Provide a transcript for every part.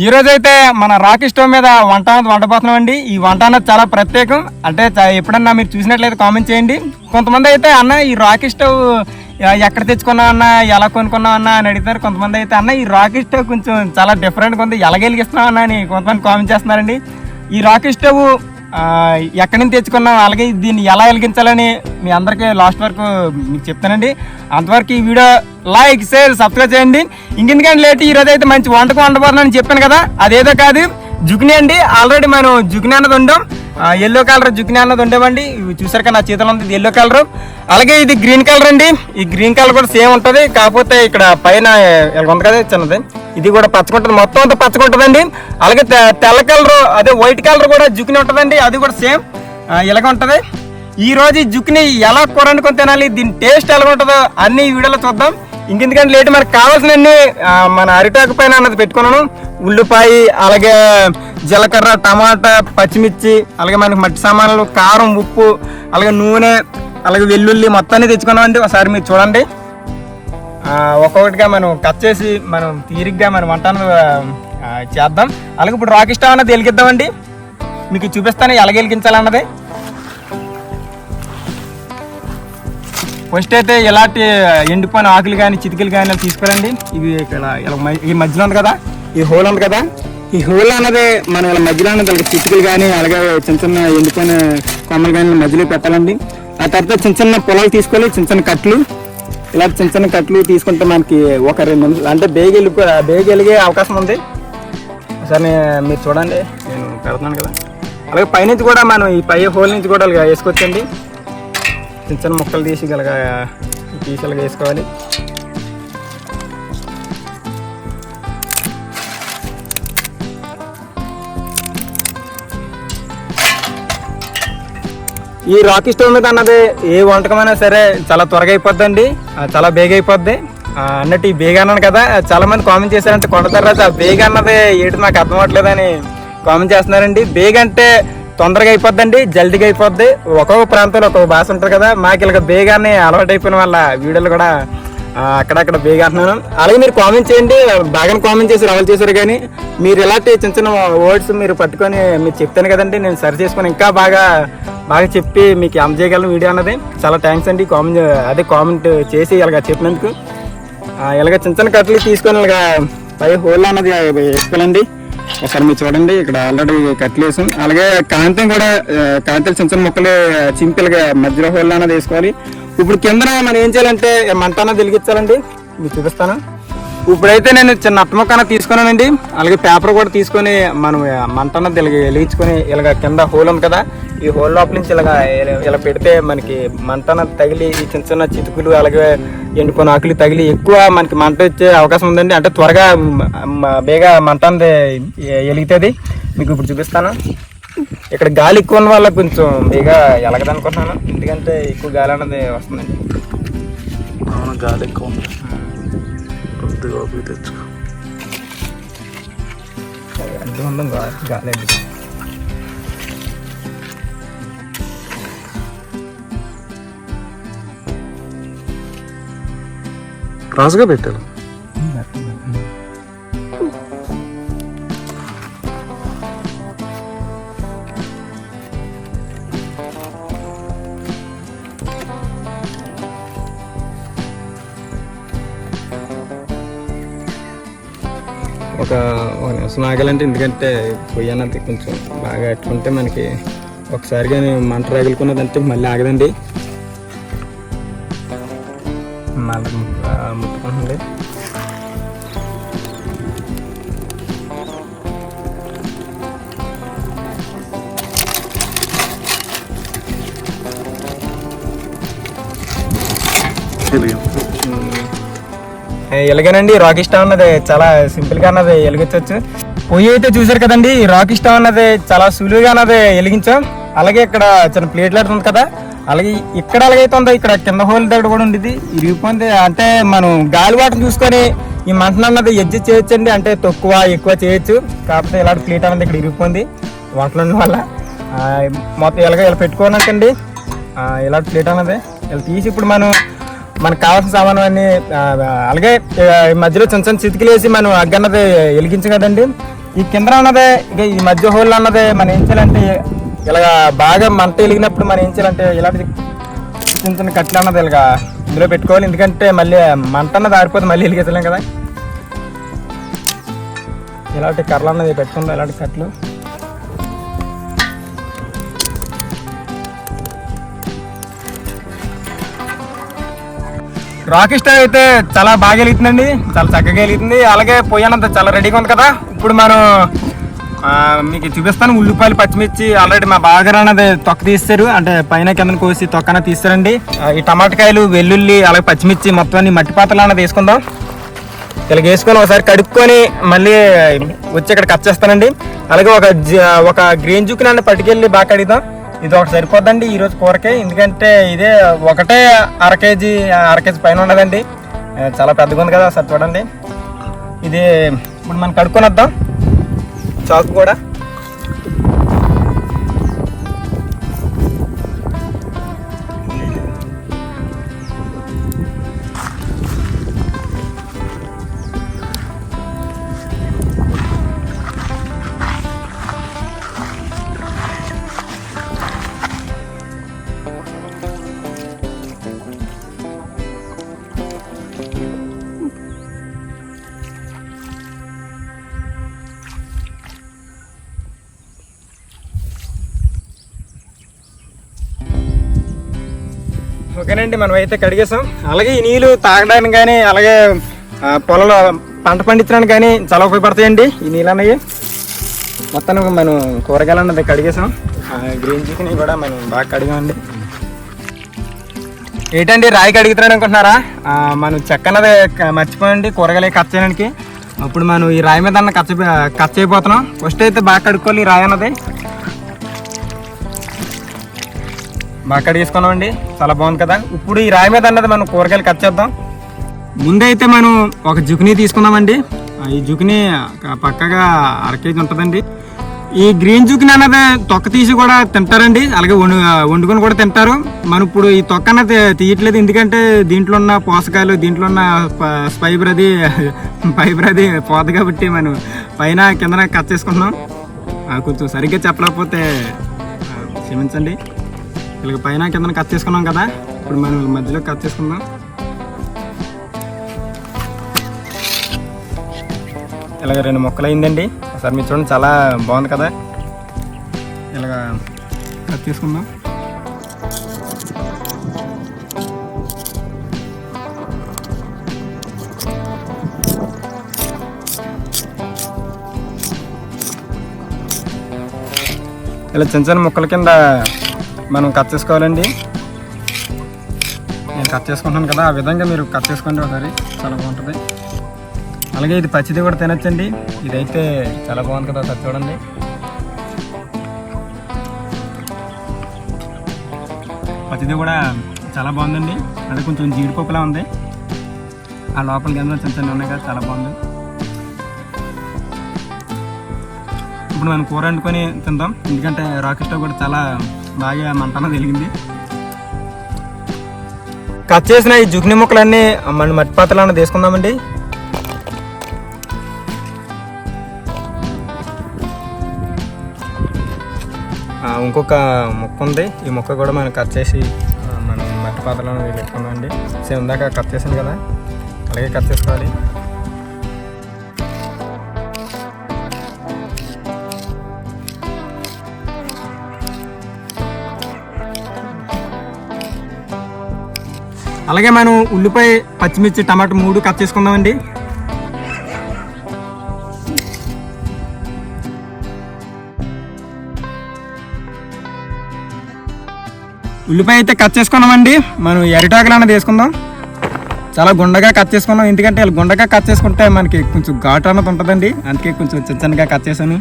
ఈ రోజైతే మన రాకీ స్టవ్ మీద వంట వండబోతున్నాం అండి. ఈ వంట అన్నది చాలా ప్రత్యేకం. అంటే చ- ఎప్పుడన్నా మీరు చూసినట్లయితే కామెంట్ చేయండి. కొంతమంది అయితే అన్న ఈ రాక్ స్టవ్ ఎక్కడ తెచ్చుకున్నావు అన్న? ఎలా కొనుక్కున్నావు అన్న? అని అడుగుతారు. కొంతమంది అయితే అన్న ఈ రాకీ స్టవ్ కొంచెం చాలా డిఫరెంట్గా ఉంది. ఎలా గెలిగిస్తున్నాం అన్న? అని కొంతమంది కామెంట్ చేస్తున్నారండి. ఈ రాకీ స్టవ్ ఎక్కడి నుంచి తెచ్చుకున్నాం అలాగే దీన్ని ఎలా వెలిగించాలని మీ అందరికీ లాస్ట్ వరకు మీకు చెప్తానండి. అంతవరకు ఈ వీడియో లైక్ షేర్ సబ్స్క్రైబ్ చేయండి. ఇంకెందుకంటే లేట్? ఈ అయితే మంచి వంటకం వండబోతున్నానని చెప్పాను కదా. అదేదో కాదు. జుగ్ని అండి. ఆల్రెడీ మనం జుగ్ని అన్నది ఉండం. ఎల్లో కలర్ జుగ్ని అన్నది ఉండేవండి. ఇవి చూసారు కదా నా చేతిలో ఉంది ఎల్లో కలర్ అలాగే ఇది గ్రీన్ కలర్ అండి. ఈ గ్రీన్ కలర్ కూడా సేమ్ ఉంటుంది. కాకపోతే ఇక్కడ పైన ఇలా ఉంది కదా చిన్నది. ఇది కూడా పచ్చకుంటుంది మొత్తం అంతా పచ్చకుంటుందండి అలాగే తెల్ల కలర్ అదే వైట్ కలర్ కూడా జుక్ని ఉంటుందండి. అది కూడా సేమ్ ఇలాగ ఉంటుంది. ఈ రోజు జుక్ని ఎలా కూర వండుకొని తినాలి దీని టేస్ట్ ఎలా ఉంటుందో అన్ని వీడియోలో చూద్దాం. ఇంకెందుకంటే లేట్ మనకు కావాల్సిన మన అరిటాకు పైన అన్నది పెట్టుకున్నాను. ఉల్లిపాయ అలాగే జీలకర్ర టమాటా పచ్చిమిర్చి అలాగే మనకి మట్టి సామాన్లు కారం ఉప్పు అలాగే నూనె అలాగే వెల్లుల్లి మొత్తాన్ని తెచ్చుకున్నామండి. ఒకసారి మీరు చూడండి. ఒక్కొక్కటిగా మనం కట్ చేసి మనం తీరిగ్గా మనం వంటను చేద్దాం. అలాగే ఇప్పుడు రాకిష్టం అన్నది వెలిగిద్దామండి. మీకు చూపిస్తాను ఎలా వెలిగించాలన్నది. ఫస్ట్ అయితే ఇలాంటి ఎండిపోయిన ఆకులు కానీ చితికలు కానీ తీసుకురండి. ఇవి ఇక్కడ ఈ మధ్యలో ఉంది కదా ఈ హోల్ ఉంది కదా ఈ హోల్ అన్నది మనం ఇలా మధ్యలో ఉన్నది చితికలు కానీ అలాగే చిన్న చిన్న ఎండిపోయిన కొమ్మలు కానీ మధ్యలో పెట్టాలండి. ఆ తర్వాత చిన్న చిన్న పొలాలు తీసుకొని చిన్న చిన్న కట్లు ఇలా చిన్న చిన్న కట్లు తీసుకుంటే మనకి ఒక రెండు మంది అంటే బేగి వెళ్ళి బేగి వెలిగే అవకాశం ఉంది. ఒకసారి మీరు చూడండి నేను పెడుతున్నాను కదా. అలాగే పైనుంచి కూడా మనం ఈ పై హోల్ నుంచి కూడా ఇలాగ వేసుకోవచ్చండి. చిన్న చిన్న ముక్కలు తీసి గలగా తీసి వేసుకోవాలి. ఈ రాకీ స్టవ్ మీద అన్నది ఏ వంటకమైనా సరే చాలా త్వరగా అయిపోద్దండి. ఆ, చాలా బేగ అయిపోద్ది. అన్నట్టు ఈ బేగ అన్నాను కదా చాలా మంది కామెంట్ చేశారంటే కొండ తర్వాత బేగ అన్నది ఏంటి నాకు అర్థం అవ్వట్లేదని కామెంట్ చేస్తున్నారండి. బేగ అంటే తొందరగా అయిపోద్దండి జల్దీగా అయిపోద్ది. ఒక్కొక్క ప్రాంతంలో ఒక్కొక్క భాష ఉంటుంది కదా మాకు ఇలాగ బేగాన్ని అలవాటు అయిపోయిన వల్ల వీడియోలు కూడా అక్కడక్కడ బేగా అంటున్నాను అలాగే మీరు కామెంట్ చేయండి బాగా కామెంట్ చేసి రావాలి చేశారు కానీ మీరు ఇలాంటి చిన్న చిన్న వర్డ్స్ మీరు పట్టుకొని మీరు చెప్తాను కదండి నేను సరి చేసుకొని ఇంకా బాగా బాగా చెప్పి మీకు అందజేయగలను వీడియో అన్నది. చాలా థ్యాంక్స్ అండి కామెంట్ అదే కామెంట్ చేసి ఇలాగ చెప్పినందుకు. ఇలాగ చిన్న చిన్న కట్టలు తీసుకొని ఇలాగ పై హోల్ అన్నది వేసుకోవాలండి ఒకసారి మీరు చూడండి ఇక్కడ ఆల్రెడీ కట్లేసాం అలాగే కాంతం కూడా కాంతలు చిన్న చిన్న ముక్కలు చింపిల్గా మధ్యలో హోల్ అన్నది వేసుకోవాలి. ఇప్పుడు కింద మనం ఏం చేయాలంటే మంట వెలిగించాలండి. మీకు చూపిస్తాను? ఇప్పుడైతే నేను చిన్న అట్ట ముక్క అన్నది తీసుకున్నానండి. అలాగే పేపర్ కూడా తీసుకొని మనం ఆ, మంట అన్నది ఇలాగ వెలిగించుకొని ఇలాగ కింద హోల్ ఉంది కదా ఈ హోల్ లోపల నుంచి ఇలాగ ఇలా- ఇలా పెడితే మనకి మంట అన్నది తగిలి ఈ చిన్న చిన్న చితుకులు అలాగే ఎండిపోయిన ఆకులు తగిలి ఎక్కువ మనకి మంట వచ్చే అవకాశం ఉందండి. అంటే త్వరగా బేగా మంట అన్నది వెలుగుతుంది. మీకు ఇప్పుడు చూపిస్తాను. ఇక్కడ గాలి ఎక్కువ ఉన్న వల్ల కొంచెం బేగా ఎలగదనుకుంటున్నాను. ఎందుకంటే ఎక్కువ గాలి అన్నది వస్తుందండి. అవును గాలి ఎక్కువ ఉంది. కొద్దిగా ఓపిక తెచ్చుకో అర్థం ఉందా గా- గాలి అది. క్రాస్గా పెట్టాను నిమిషం ఆగాలంటే ఎందుకంటే పొయ్యి అన్నది కొంచెం బాగా ఎట్టుకుంటే మనకి ఒకసారిగా మంట రగులుకున్నదంటే మళ్ళీ ఆగదండి. మళ్ళీ ముట్టుకుంటుంది ఎలాగేనండి రాకీ స్టవ్ అన్నది చాలా సింపుల్గా అన్నది వెలిగించవచ్చు పొయ్యి అయితే చూసారు కదండి. ఈ స్టవ్ అన్నది చాలా సులువుగా అన్నది వెలిగించాం. అలాగే ఇక్కడ చిన్న ప్లేట్ లాంటి ఉంది కదా. అలాగే ఇక్కడ అలాగైతే ఉందో ఇక్కడ కింద హోల్ దగ్గర కూడా ఉండేది ఇరిగిపోయింది. అంటే మనం గాలి వాటర్ చూసుకొని ఈ మంటను అన్నది అడ్జస్ట్ చేయొచ్చండి. అంటే తక్కువ ఎక్కువ చేయొచ్చు. కాకపోతే ఇలాంటి ప్లేట్ అన్నది ఇక్కడ ఇరిగిపోయింది. వంటలు ఉండడం వల్ల. మొత్తం ఇలాగ ఇలా పెట్టుకోనండి ఇలాంటి ప్లేట్ అన్నది. ఇలా తీసి ఇప్పుడు మనం మనకు కావాల్సిన సామాను అన్ని అలాగే ఈ మధ్యలో చిన్న చిన్న చితికిలేసి మనం అగ్గన్నది వెలిగించం కదండి. ఈ కింద అన్నదే ఇక ఈ మధ్య హోల్ అన్నది మనం ఏం చేయాలంటే ఇలాగ బాగా మంట వెలిగినప్పుడు మనం ఏం చేయాలంటే ఇలాంటి చిన్న చిన్న కట్లు అన్నది ఇలాగ ఇందులో పెట్టుకోవాలి. ఎందుకంటే మళ్ళీ మంట అన్నది ఆరిపోతే మళ్ళీ వెలిగించలేం కదా. ఇలాంటి కర్రలు అన్నది పెట్టుకుందాం ఇలాంటి కట్లు రాక్ స్టార్ అయితే చాలా బాగా వెలుగుతుందండి. చాలా చక్కగా వెలుగుతుంది అలాగే పొయ్యి అన్నంత చాలా రెడీగా ఉంది కదా. ఇప్పుడు మనం మీకు చూపిస్తాను ఉల్లిపాయలు పచ్చిమిర్చి. ఆల్రెడీ మా బాగానది అన్నది తొక్క తీస్తారు. అంటే పైన కింద కోసి తొక్కన తీస్తారండి. ఈ టమాటకాయలు వెల్లుల్లి అలాగే పచ్చిమిర్చి మొత్తం అన్ని మట్టి పాత్రలు అన్నది వేసుకుందాం ఇలా వేసుకొని ఒకసారి కడుక్కొని మళ్ళీ వచ్చి ఇక్కడ కట్ చేస్తానండి. అలాగే ఒక జ- ఒక గ్రీన్ జుక్కి నన్ను పట్టుకెళ్ళి బాగా కడుగుదాం. ఇది ఒకటి సరిపోద్దండి ఈరోజు కూరకే. ఎందుకంటే ఇదే ఒకటే అర కేజీ అర కేజీ పైన ఉన్నదండి. చాలా పెద్దగా ఉంది కదా ఒకసారి చూడండి. ఇది ఇప్పుడు మనం కడుక్కొని వద్దాం చాకు కూడా. ఓకేనండి మనం అయితే కడిగేసాం అలాగే ఈ నీళ్ళు తాగడానికి కానీ అలాగే పొలంలో పంట పండించడానికి కానీ చాలా ఉపయోగపడతాయండి ఈ నీళ్ళు అన్నవి మొత్తానికి మనం కూరగాయలు అన్నది కడిగేసాం గ్రీన్ చికెన్ కూడా మనం బాగా కడిగామండి. ఏంటండి రాయి కడుగుతున్నాడు అనుకుంటున్నారా? మనం చెక్క అన్నది మర్చిపోయండి కూరగాయలు కట్ చేయడానికి. అప్పుడు మనం ఈ రాయి మీద అన్న కచ్చ కట్ చేయబోతున్నాం. ఫస్ట్ అయితే బాగా కడుక్కోవాలి ఈ రాయి అన్నది. బాగా కడిగేసుకున్నామండి. చాలా బాగుంది కదా. ఇప్పుడు ఈ రాయి మీద అన్నది మనం కూరగాయలు కట్ చేద్దాం. ముందైతే మనం ఒక జుకినీ తీసుకుందామండి. ఈ జుకినీ పక్కగా అర కేజీ ఉంటుందండి. ఈ గ్రీన్ జుకినీ అన్నది తొక్క తీసి కూడా తింటారండి. అలాగే వండు వండుకొని కూడా తింటారు. మనం ఇప్పుడు ఈ తొక్క అన్నది తీయట్లేదు. ఎందుకంటే దీంట్లో ఉన్న పోషకాలు దీంట్లో ఉన్న ప- ఫైబర్ అది ఫైబర్ అది పోత కాబట్టి మనం పైన కిందన కట్ చేసుకుంటున్నాం. ఆ, కొంచెం సరిగ్గా చెప్పలేకపోతే క్షమించండి. ఇలాగ పైన కింద కట్ చేసుకున్నాం కదా? ఇప్పుడు మనం మధ్యలో కట్ చేసుకుందాం ఇలాగ రెండు మొక్కలు అయిందండి ఒకసారి మీరు చూడండి చాలా బాగుంది కదా? ఇలాగ కట్ చేసుకుందాం ఇలా చిన్న చిన్న మొక్కల కింద మనం కట్ చేసుకోవాలండి. నేను కట్ చేసుకుంటాను కదా ఆ విధంగా మీరు కట్ చేసుకోండి ఒకసారి. చాలా బాగుంటుంది. అలాగే ఇది పచ్చిది కూడా తినొచ్చండి. ఇదైతే చాలా బాగుంది కదా ఒకసారి చూడండి. పచ్చిది కూడా చాలా బాగుందండి. అంటే కొంచెం జీడిపప్పులా ఉంది. ఆ లోపల కింద చిన్న చిన్న ఉన్నాయి కదా చాలా బాగుంది. ఇప్పుడు మనం కూర వండుకొని తిందాం. ఎందుకంటే రాకెట్లో కూడా చాలా బాగా మంటన తెలిగింది కట్ చేసిన ఈ జుగ్ని ముక్కలన్నీ మన మట్టి పాత్రలన్నీ తీసుకుందామండి ఇంకొక ముక్క ఉంది. ఈ ముక్క కూడా మనం కట్ చేసి మనం మట్టి పాత్రలను పెట్టుకుందామండి. సేమ్ ఇందాక కట్ చేసాను కదా. అలాగే కట్ చేసుకోవాలి. అలాగే మనం ఉల్లిపాయ పచ్చిమిర్చి టమాటా మూడు కట్ చేసుకుందామండి. ఉల్లిపాయ అయితే కట్ చేసుకున్నామండి. మనం ఎరిటాకులు అనేది వేసుకుందాం చాలా గుండగా కట్ చేసుకున్నాం. ఎందుకంటే వాళ్ళు గుండగా కట్ చేసుకుంటే మనకి కొంచెం ఘాటు అన్నది ఉంటుందండి. అందుకే కొంచెం చిన్నగా కట్ చేశాను.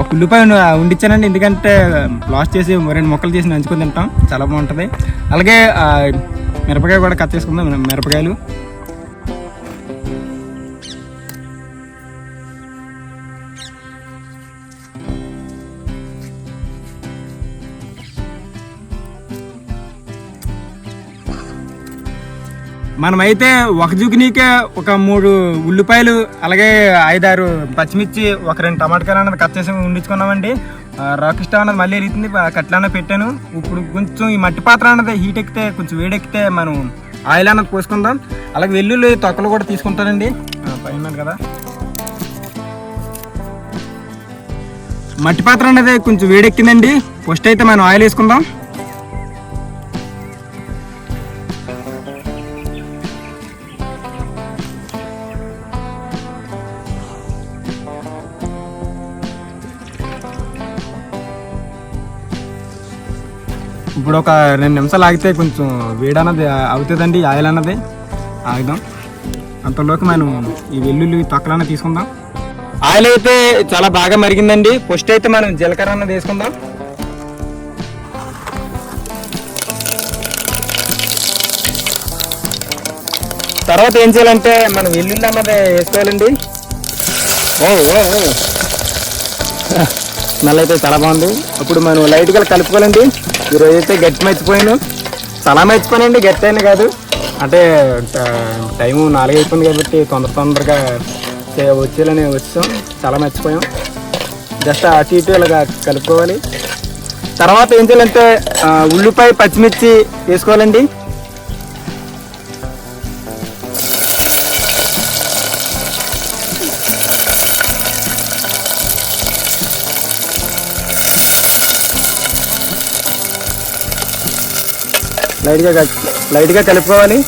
ఒక ఉల్లిపాయ ఉండిచ్చానండి. ఎందుకంటే లాస్ట్ చేసి రెండు ముక్కలు చేసి నంచుకొని తింటాం. చాలా బాగుంటుంది. అలాగే మిరపకాయ కూడా కట్ చేసుకుందాం. మిరపకాయలు. మనమైతే ఒక జుగ్నీకే ఒక మూడు ఉల్లిపాయలు అలాగే ఐదారు పచ్చిమిర్చి ఒక రెండు టమాటకాయలు అన్నది కట్ చేసి ఉండించుకున్నామండి. రాక్ స్టవ్ అన్నది మళ్ళీ ఎరుగుతుంది కట్లానే పెట్టాను. ఇప్పుడు కొంచెం ఈ మట్టి పాత్ర అన్నది హీట్ ఎక్కితే కొంచెం వేడెక్కితే మనం ఆయిల్ అన్నది పోసుకుందాం. అలాగే వెల్లుల్లి తొక్కలు కూడా తీసుకుంటానండి. పైన కదా. మట్టి పాత్ర అనేది కొంచెం వేడెక్కిందండి. ఫస్ట్ అయితే మనం ఆయిల్ వేసుకుందాం. ఇప్పుడు ఒక రెండు నిమిషాలు ఆగితే కొంచెం వేడి అన్నది అవుతుందండి ఆయిల్ అన్నది ఆగుదాం అంతలోకి మనం ఈ వెల్లుల్లి తొక్కలన్న తీసుకుందాం. ఆయిల్ అయితే చాలా బాగా మరిగిందండి. ఫస్ట్ అయితే మనం జీలకర్ర అన్నది వేసుకుందాం. తర్వాత ఏం చేయాలంటే మనం వెల్లుల్లి అన్నది వేసుకోవాలండి. ఓ ఓ ఓ. స్మెల్ అయితే చాలా బాగుంది. ఇప్పుడు మనం లైట్గా కలుపుకోవాలండి. ఈరోజు అయితే గట్టి మర్చిపోయాను. చాలా మర్చిపోయానండి గట్టి అయినా కాదు. అంటే టైము నాలుగు అయిపోయింది కాబట్టి తొందర తొందరగా చే- వచ్చేయాలని వచ్చాం. చాలా మర్చిపోయాం. జస్ట్ అటు ఇటు ఇలాగా కలుపుకోవాలి. తర్వాత ఏం చేయాలంటే ఉల్లిపాయ పచ్చిమిర్చి వేసుకోవాలండి. లైట్గా లైట్గా కలుపుకోవాలి.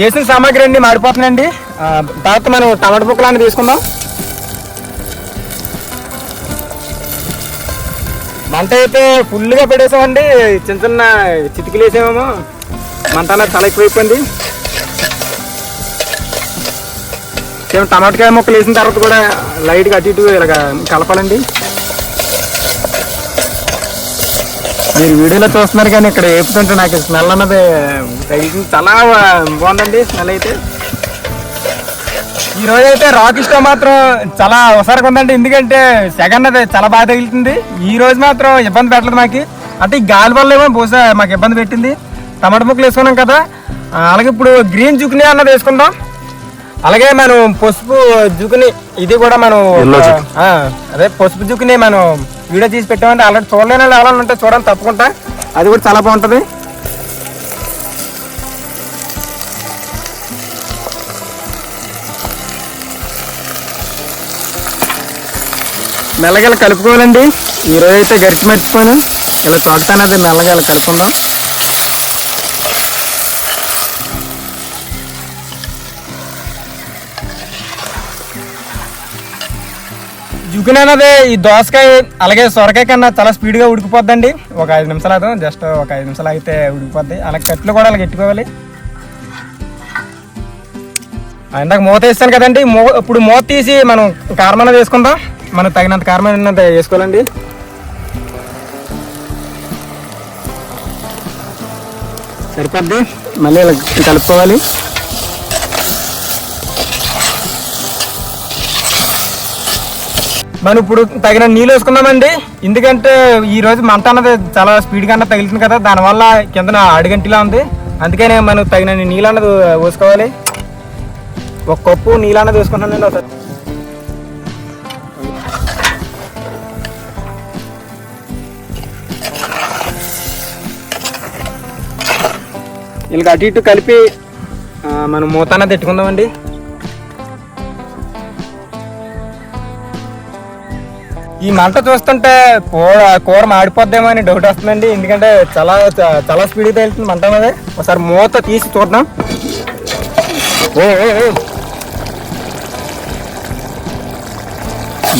వేసిన సామాగ్రి అండి మాడిపోతుందండి తర్వాత మనం టమాటా ముక్కలు తీసుకుందాం. మంట అయితే ఫుల్గా పెట్టేసామండి చిన్న చిన్న చిటికలు వేసామేమో. మంట అనేది చాలా ఎక్కువైపోయింది. సేమ్ టమాటకాయ ముక్కలు వేసిన తర్వాత కూడా లైట్గా అటు ఇటు ఇలాగ కలపాలండి. మీరు వీడియోలో చూస్తున్నారు కానీ ఇక్కడ వేపుతుంటే నాకు స్మెల్ అన్నది తగిలింది చాలా బాగుందండి స్మెల్ అయితే. ఈ రోజు అయితే రాక్ మాత్రం చాలా అవసరంగా ఉందండి. ఎందుకంటే సెగ అన్నది చాలా బాగా తగులుతుంది. ఈ రోజు మాత్రం ఇబ్బంది పెట్టలేదు మాకు. అంటే ఈ గాలి వల్ల ఏమో బహుశా మాకు ఇబ్బంది పెట్టింది. టమాటా ముక్కలు వేసుకున్నాం కదా. అలాగే ఇప్పుడు గ్రీన్ జుక్ని అన్నది వేసుకుందాం. అలాగే మనం పసుపు జుకుని ఇది కూడా మనం అదే పసుపు జుకుని మనం వీడియో తీసి పెట్టామంటే ఆల్రెడీ చూడలేని వాళ్ళు ఉంటే చూడండి తప్పకుండా. అది కూడా చాలా బాగుంటుంది. మెల్లగా ఇలా కలుపుకోవాలండి. ఈ రోజు అయితే గరిచి మర్చిపోయాను. ఇలా చోట అనేది మెల్లగా ఇలా కలుపుకుందాం. జుకిన్ అనేది ఈ దోసకాయ అలాగే సొరకాయ కన్నా చాలా స్పీడ్గా ఉడికిపోద్దండి. ఒక ఐదు నిమిషాలు అవుతాం జస్ట్ ఒక ఐదు నిమిషాలు అయితే ఉడికిపోద్ది. అలాగే కట్లు కూడా అలా పెట్టుకోవాలి ఇందాక మూత వేస్తాను కదండి మూ ఇప్పుడు మూత తీసి మనం కారం అనేది వేసుకుందాం. మనం తగినంత కారం అనేది వేసుకోవాలండి. సరిపోద్ది? మళ్ళీ ఇలా కలుపుకోవాలి. మనం ఇప్పుడు తగిన నీళ్ళు వేసుకున్నామండి ఎందుకంటే ఈ రోజు మంట అన్నది చాలా స్పీడ్గా అన్నది తగిలింది కదా దానివల్ల కిందన అడుగంటిలా ఉంది. అందుకనే మనం తగిన నీళ్ళు అన్నది పోసుకోవాలి ఒక కప్పు నీళ్ళు అన్నది అండి ఒకసారి. ఇలా అటు ఇటు కలిపి మనం మూత అన్నది పెట్టుకుందామండి. ఈ మంట చూస్తుంటే కూర కూర మాడిపోద్దేమో అని డౌట్ వస్తుందండి. ఎందుకంటే చాలా చాలా స్పీడ్గా తేలుతుంది మంట మీద ఒకసారి మూత తీసి చూద్దాం. ఓ ఓ,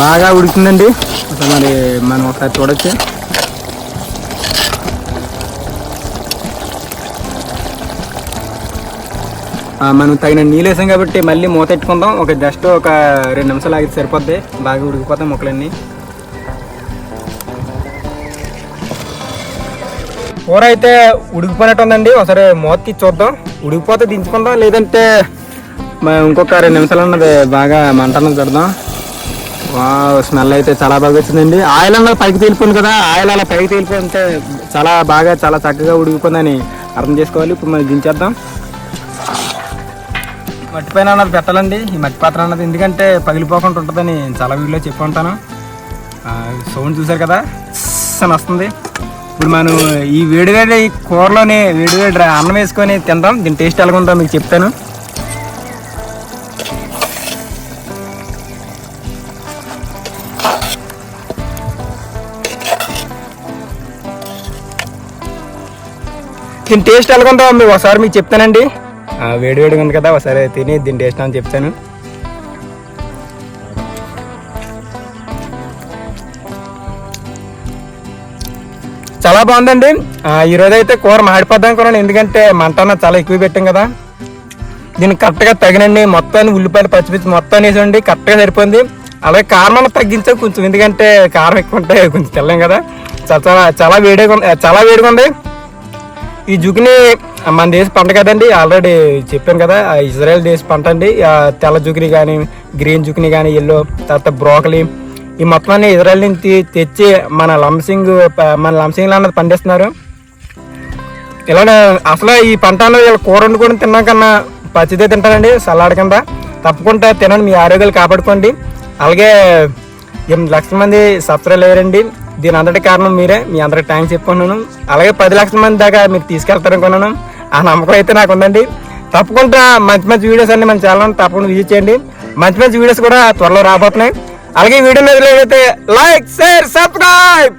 బాగా ఉడుకుతుందండి మరి మనం ఒకసారి చూడొచ్చు? మనం తగిన నీళ్ళు వేసాం కాబట్టి మళ్ళీ మూత పెట్టుకుందాం. ఒక జస్ట్ ఒక రెండు నిమిషాలు ఆగితే సరిపోద్ది. బాగా ఉడికిపోతాం ముక్కలన్నీ. కూర అయితే ఉడికిపోయినట్టుందండి. ఒకసారి మూత చూద్దాం. ఉడికిపోతే దించుకుందాం లేదంటే ఇంకొక రెండు నిమిషాలు అన్నది బాగా మంట పెడదాం వా స్మెల్ అయితే చాలా బాగా వచ్చిందండి. ఆయిల్ అన్నది పైకి తేలిపోయింది కదా ఆయిల్ అలా పైకి తేలిపోతే చాలా బాగా చాలా చక్కగా ఉడికిపోయిందని అర్థం చేసుకోవాలి. ఇప్పుడు మనం దించేద్దాం. మట్టి పైన అన్నది పెట్టాలండి. ఈ మట్టి పాత్ర అన్నది ఎందుకంటే పగిలిపోకుండా ఉంటుందని చాలా వీడియోలో చెప్పి ఉంటాను. సౌండ్ చూసారు కదా? స్స్ అని వస్తుంది. ఇప్పుడు మనం ఈ వేడివేడి కూరలోనే వేడివేడి అన్నం వేసుకొని తిందాం. దీని టేస్ట్ ఎలా ఉందో మీకు చెప్తాను. దీని టేస్ట్ ఎలా ఉందో మీకు ఒకసారి మీకు చెప్తానండి. ఆ, వేడివేడిగా ఉంది కదా ఒకసారి తిని దీని టేస్ట్ అని చెప్తాను. చాలా బాగుందండి. ఈరోజు ఈ అయితే కూర మాడిపోద్దాం అనుకున్నాను. ఎందుకంటే మంట చాలా ఎక్కువ పెట్టాం కదా. దీనికి కరెక్ట్గా తగినండి మొత్తాన్ని ఉల్లిపాయలు పచ్చిమిర్చి మొత్తం వేసండి కరెక్ట్గా సరిపోయింది. అలాగే కారం తగ్గించాం కొంచెం. ఎందుకంటే కారం ఎక్కువ ఉంటే కొంచెం తెల్లం కదా. చాలా చాలా చాలా వేడిగా ఉంది. చాలా వేడిగా ఉంది. ఈ జుగ్ని మన దేశ పంట కదండి. ఆల్రెడీ చెప్పాను కదా ఆ ఇజ్రాయెల్ దేశ పంట అండి. తెల్ల జుగ్ని కానీ గ్రీన్ జుగ్ని కానీ ఎల్లో తర్వాత బ్రోకలీ ఈ మొత్తాన్ని ఇజ్రాయల్ నుంచి తెచ్చి మన లంసింగ్ మన లంసింగ్లో అన్నది పండిస్తున్నారు. ఇలా అసలు ఈ పంట అన్నది కూర వండుకొని తిన్నా కన్నా పచ్చిదే తింటారండి సలాడ్ కింద. తప్పకుండా తినండి మీ ఆరోగ్యాలు కాపాడుకోండి. అలాగే ఎనిమిది లక్షల మంది సబ్స్క్రైబ్ అయ్యారండి దీని అందరి కారణం మీరే మీ అందరికి థ్యాంక్స్ చెప్పుకున్నాను అలాగే పది లక్షల మంది దాకా మీరు తీసుకెళ్తారనుకున్నాను ఆ నమ్మకం అయితే నాకు ఉందండి. తప్పకుండా మంచి మంచి వీడియోస్ అన్ని మన ఛానల్ తప్పకుండా విజిట్ చేయండి. మంచి మంచి వీడియోస్ కూడా త్వరలో రాబోతున్నాయి. అలాగే వీడియో మీద లైక్ షేర్ సబ్స్క్రైబ్